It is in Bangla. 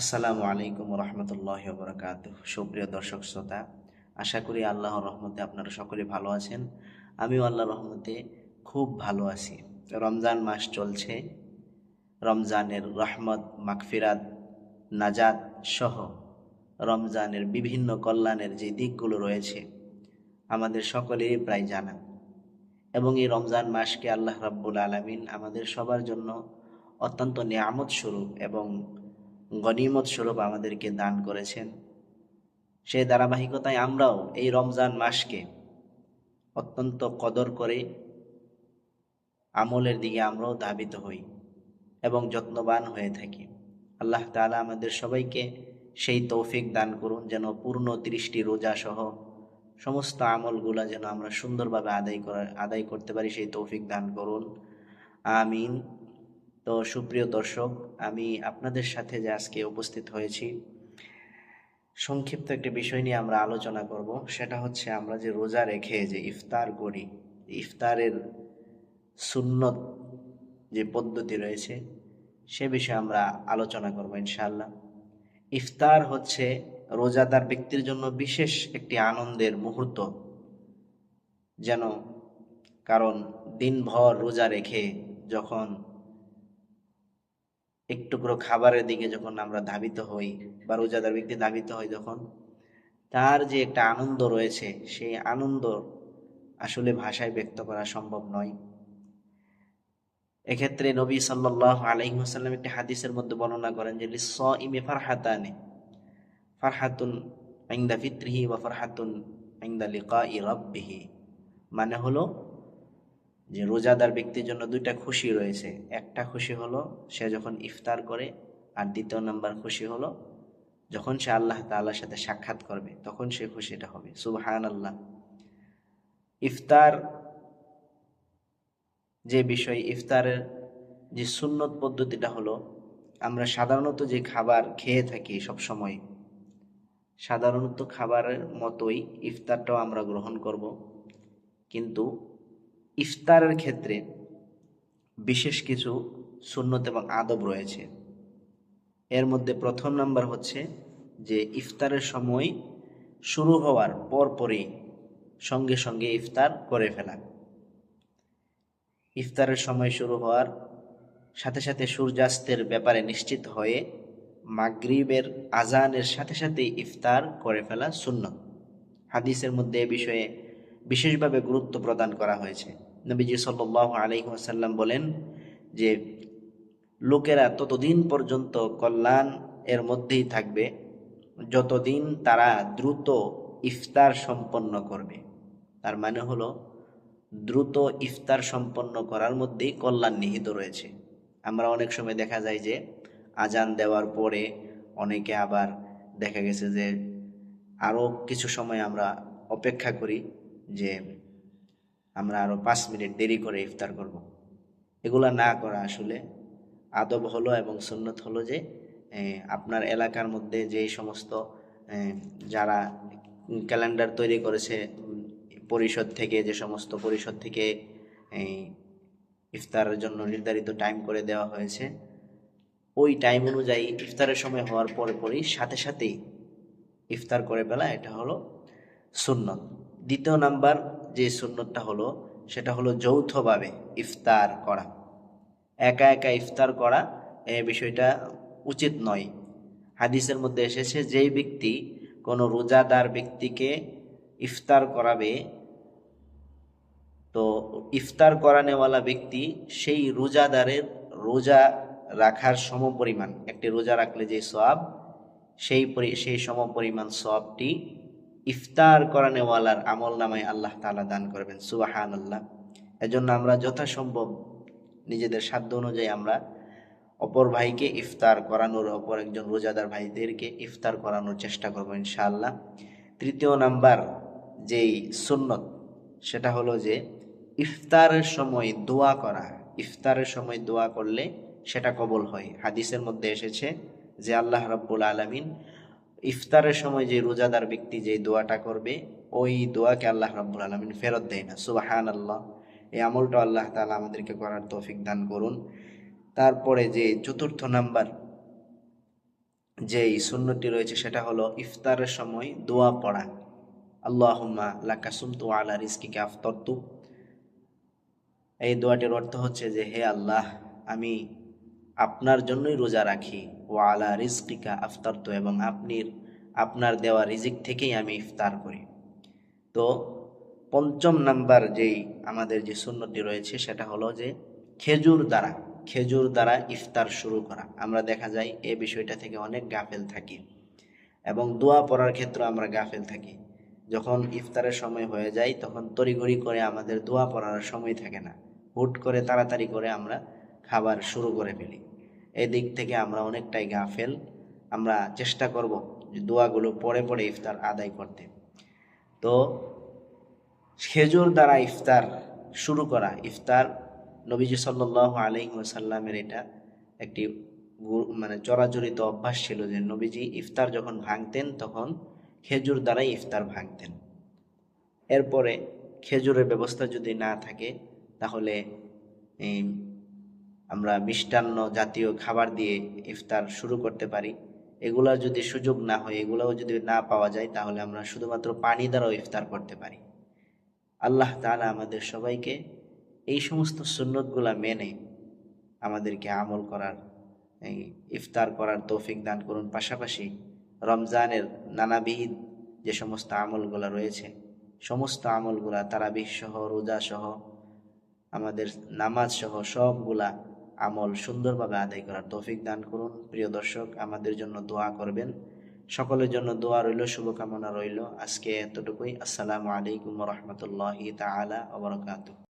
আসসালামু আলাইকুম রহমতুল্লাহ বরকাত সুপ্রিয় দর্শক শ্রোতা, আশা করি আল্লাহর রহমতে আপনারা সকলে ভালো আছেন। আমিও আল্লাহর রহমতে খুব ভালো আছি। রমজান মাস চলছে। রমজানের রহমত মাকফিরাত নাজাত সহ রমজানের বিভিন্ন কল্যাণের যে দিকগুলো রয়েছে, আমাদের সকলেরই প্রায় জানা। এবং এই রমজান মাসকে আল্লাহ রাব্বুল আলামিন আমাদের সবার জন্য অত্যন্ত নিয়ামত স্বরূপ এবং গনিমত স্বরূপ আমাদেরকে দান করেছেন। সেই ধারাবাহিকতায় আমরাও এই রমজান মাসকে অত্যন্ত কদর করে আমলের দিকে আমরাও ধাবিত হই এবং যত্নবান হয়ে থাকি। আল্লাহ তাআলা আমাদের সবাইকে সেই তৌফিক দান করুন যেন পূর্ণ ত্রিশটি রোজা সহ সমস্ত আমলগুলা যেন আমরা সুন্দরভাবে আদায় করা আদায় করতে পারি, সেই তৌফিক দান করুন। আমিন। তো সুপ্রিয় দর্শক, আমি আপনাদের সাথে যে আজকে উপস্থিত হয়েছি, সংক্ষিপ্ত একটি বিষয় নিয়ে আমরা আলোচনা করব। সেটা হচ্ছে আমরা যে রোজা রেখে যে ইফতার করি, ইফতারের সুন্নত যে পদ্ধতি রয়েছে, সে বিষয়ে আমরা আলোচনা করব ইনশাআল্লাহ। ইফতার হচ্ছে রোজাদার ব্যক্তির জন্য বিশেষ একটি আনন্দের মুহূর্ত। যেন কারণ দিনভর রোজা রেখে যখন একটুকরো খাবারের দিকে যখন আমরা ধাবিত হই বা রোজাদার ব্যক্তি ধাবিত হয় যখন, তার যে একটা আনন্দ রয়েছে, সেই আনন্দ আসলে ভাষায় ব্যক্ত করা সম্ভব নয়। এক্ষেত্রে নবী সাল্লাহ আলহিহাসাল্লাম একটি হাদিসের মধ্যে বর্ণনা করেন যে স ইমে ফারহাতানে ফারহাতুন আইন্দা ফিত্রিহি বা ফারহাতুন আইন্দা লিকা ই রব্বিহি মানে হলো যে রোজাদার ব্যক্তির জন্য দুইটা খুশি রয়েছে। একটা খুশি হলো, সে যখন ইফতার করে, আর দ্বিতীয় নাম্বার খুশি হলো, যখন সে আল্লাহ তাল্লার সাথে সাক্ষাৎ করবে, তখন সে খুশিটা হবে। সুবহান আল্লাহ ইফতার যে বিষয়, ইফতারের যে সুন্নত পদ্ধতিটা হলো, আমরা সাধারণত যে খাবার খেয়ে থাকি সব সময় সাধারণত খাবারের মতোই ইফতারটাও আমরা গ্রহণ করব। কিন্তু ইফতারের ক্ষেত্রে বিশেষ কিছু সুন্নত এবং আদব রয়েছে। এর মধ্যে প্রথম নাম্বার হচ্ছে যে ইফতারের সময় শুরু হওয়ার পরপরই সঙ্গে সঙ্গে ইফতার করে ফেলা। ইফতারের সময় শুরু হওয়ার সাথে সাথে সূর্যাস্তের ব্যাপারে নিশ্চিত হয়ে মাগরিবের আজানের সাথে সাথে ইফতার করে ফেলা শূন্য হাদিসের মধ্যে এ বিষয়ে বিশেষভাবে গুরুত্ব প্রদান করা হয়েছে। নবীজি সাল্লাহ আলহিহাসাল্লাম বলেন যে, লোকেরা ততদিন পর্যন্ত কল্যাণ এর মধ্যেই থাকবে, যতদিন তারা দ্রুত ইফতার সম্পন্ন করবে। তার মানে হলো, দ্রুত ইফতার সম্পন্ন করার মধ্যেই কল্যাণ নিহিত রয়েছে। আমরা অনেক সময় দেখা যায় যে, আজান দেওয়ার পরে অনেকে আবার দেখা গেছে যে আরও কিছু সময় আমরা অপেক্ষা করি যে আমরা আরও পাঁচ মিনিট দেরি করে ইফতার করব। এগুলা না করা আসলে আদব হলো এবং সুন্নত হলো যে আপনার এলাকার মধ্যে যে সমস্ত যারা ক্যালেন্ডার তৈরি করেছে পরিষদ থেকে যে সমস্ত পরিষদ থেকে ইফতারের জন্য নির্ধারিত টাইম করে দেওয়া হয়েছে, ওই টাইম অনুযায়ী ইফতারের সময় হওয়ার পরে পরই সাথে সাথেই ইফতার করে ফেলা, এটা হলো সুন্নত দ্বিতীয় নাম্বার যে সুন্নতটা হলো, সেটা হলো যৌথভাবে ইফতার করা। একা একা ইফতার করা এই বিষয়টা উচিত নয়। হাদিসের মধ্যে এসেছে, যেই ব্যক্তি কোনো রোজাদার ব্যক্তিকে ইফতার করাবে, তো ইফতার করানেওয়ালা ব্যক্তি সেই রোজাদারের রোজা রাখার সম পরিমাণ একটি রোজা রাখলে যে সব সেই সেই সম পরিমাণ সবটি ইফতার করানেওয়ালার আমল নামায় আল্লাহ তালা দান করবেন সুবাহান আল্লাহ এজন্য আমরা যথাসম্ভব নিজেদের সাধ্য অনুযায়ী আমরা অপর ভাইকে ইফতার করানোর, অপর একজন রোজাদার ভাইদেরকে ইফতার করানোর চেষ্টা করব ইনশাআল্লাহ। তৃতীয় নাম্বার যেই সুন্নত, সেটা হলো যে ইফতারের সময় দোয়া করা। ইফতারের সময় দোয়া করলে সেটা কবল হয়। হাদিসের মধ্যে এসেছে যে আল্লাহ রব্বুল আলমিন ইফতারের সময় যে রোজাদার ব্যক্তি যে দোয়াটা করবে, ওই দোয়াকে আল্লাহ রব্বুল আলমিন ফেরত দেয় না। সুবাহান আল্লাহ এই আমলটা আল্লাহ তালা আমাদেরকে করার তৌফিক দান করুন। তারপরে যে চতুর্থ নাম্বার যেই সুন্নতি রয়েছে, সেটা হলো ইফতারের সময় দোয়া পড়া। আল্লাহুম্মা লাকা সুমতু আলা রিজকিকা আফতারতু। এই দোয়াটির অর্থ হচ্ছে যে, হে আল্লাহ, আমি আপনার জন্যই রোজা রাখি। ও আলা রিজকিকা আফতারতু এবং আপনি আপনার দেওয়া রিজিক থেকেই আমি ইফতার করি। তো পঞ্চম নাম্বার যেই আমাদের যে সুন্নতি রয়েছে সেটা হলো যে খেজুর দ্বারা খেজুর দ্বারা ইফতার শুরু করা। আমরা দেখা যায় এ বিষয়টা থেকে অনেক গাফেল থাকি এবং দোয়া পড়ার ক্ষেত্রে আমরা গাফেল থাকি। যখন ইফতারের সময় হয়ে যায় তখন তড়িঘড়ি করে আমাদের দোয়া পড়ার সময় থাকে না। হুট করে তাড়াতাড়ি করে আমরা খাবার শুরু করে ফেলি। এই দিক থেকে আমরা অনেকটাই গাফেল। আমরা চেষ্টা করব যে দোয়াগুলো পরে পরে ইফতার আদায় করতে। তো খেজুর দ্বারা ইফতার শুরু করা, ইফতার নবীজি সাল্লাহ আলহিমসাল্লামের এটা একটি মানে চরাচরিত অভ্যাস ছিল যে নবীজি ইফতার যখন ভাঙতেন তখন খেজুর দ্বারাই ইফতার ভাঙতেন। এরপরে খেজুরের ব্যবস্থা যদি না থাকে তাহলে আমরা মিষ্টান্ন জাতীয় খাবার দিয়ে ইফতার শুরু করতে পারি। এগুলার যদি সুযোগ না হয়, এগুলোও যদি না পাওয়া যায়, তাহলে আমরা শুধুমাত্র পানি দ্বারাও ইফতার করতে পারি। আল্লাহ তাআলা আমাদের সবাইকে এই সমস্ত সুন্নতগুলা মেনে আমাদেরকে আমল করার ইফতার করার তৌফিক দান করুন। পাশাপাশি রমজানের নানাবিধ যে সমস্ত আমলগুলা রয়েছে, সমস্ত আমলগুলা তারাবিহ সহ রোজা সহ আমাদের নামাজ সহ সবগুলা আমল সুন্দরভাবে আদায় করার তৌফিক দান করুন। প্রিয় দর্শক, আমাদের জন্য দোয়া করবেন। সকলের জন্য দোয়া রইল, শুভকামনা রইল। আজকে এতটুকুই। আসসালামু আলাইকুম রহমতুল্লাহি তালা ওয়া বারাকাতুহু।